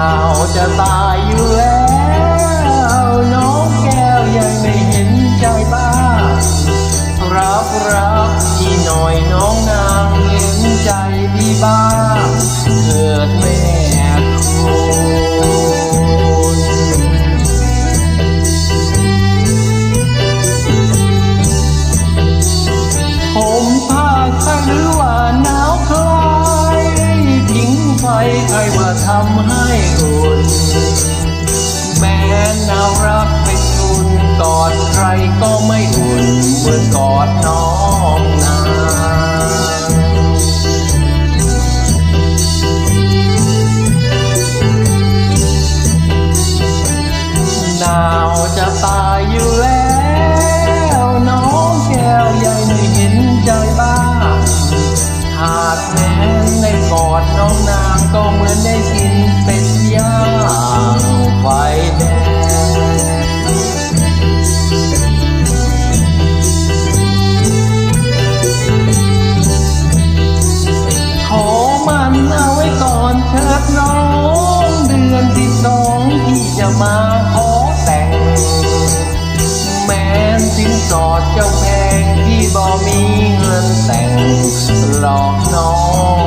就要死。 ใครว่าทำให้อุ่น เงินแต่งหลอกน้อง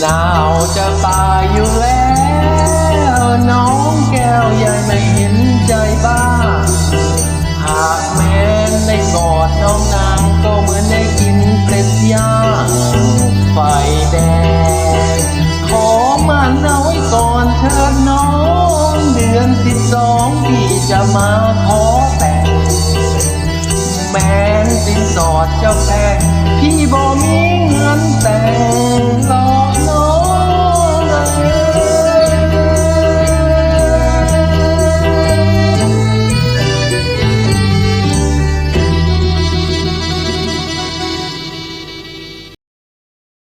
หนาวจะตายอยู่แล้ว น้องแก้วยายไม่ จะมาขอแต่งแม้นสินสอดเจ้าแพงพี่บ่มีเงิน